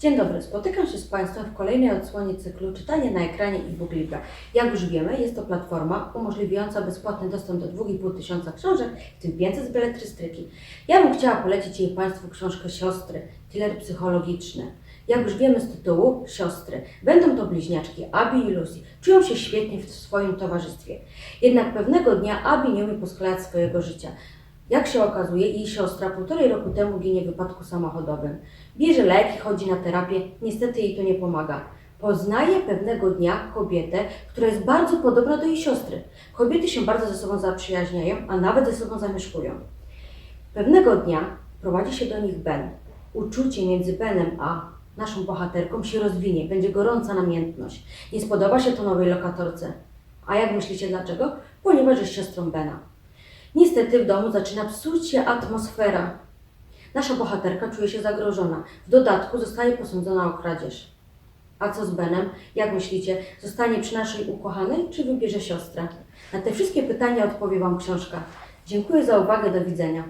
Dzień dobry, spotykam się z Państwem w kolejnej odsłonie cyklu Czytanie na ekranie e-book Libra. Jak już wiemy, jest to platforma umożliwiająca bezpłatny dostęp do 2,5 tysiąca książek, w tym 500 z beletrystyki. Ja bym chciała polecić jej Państwu książkę Siostry, thriller psychologiczny. Jak już wiemy z tytułu, siostry. Będą to bliźniaczki Abi i Lucy. Czują się świetnie w swoim towarzystwie. Jednak pewnego dnia Abi nie umie posklejać swojego życia. Jak się okazuje, jej siostra półtorej roku temu ginie w wypadku samochodowym. Bierze leki, chodzi na terapię, niestety jej to nie pomaga. Poznaje pewnego dnia kobietę, która jest bardzo podobna do jej siostry. Kobiety się bardzo ze sobą zaprzyjaźniają, a nawet ze sobą zamieszkują. Pewnego dnia prowadzi się do nich Ben. Uczucie między Benem a naszą bohaterką się rozwinie, będzie gorąca namiętność. Nie spodoba się to nowej lokatorce. A jak myślicie dlaczego? Ponieważ jest siostrą Bena. Niestety w domu zaczyna psuć się atmosfera. Nasza bohaterka czuje się zagrożona. W dodatku zostaje posądzona o kradzież. A co z Benem? Jak myślicie, zostanie przy naszej ukochanej, czy wybierze siostrę? Na te wszystkie pytania odpowie Wam książka. Dziękuję za uwagę, do widzenia.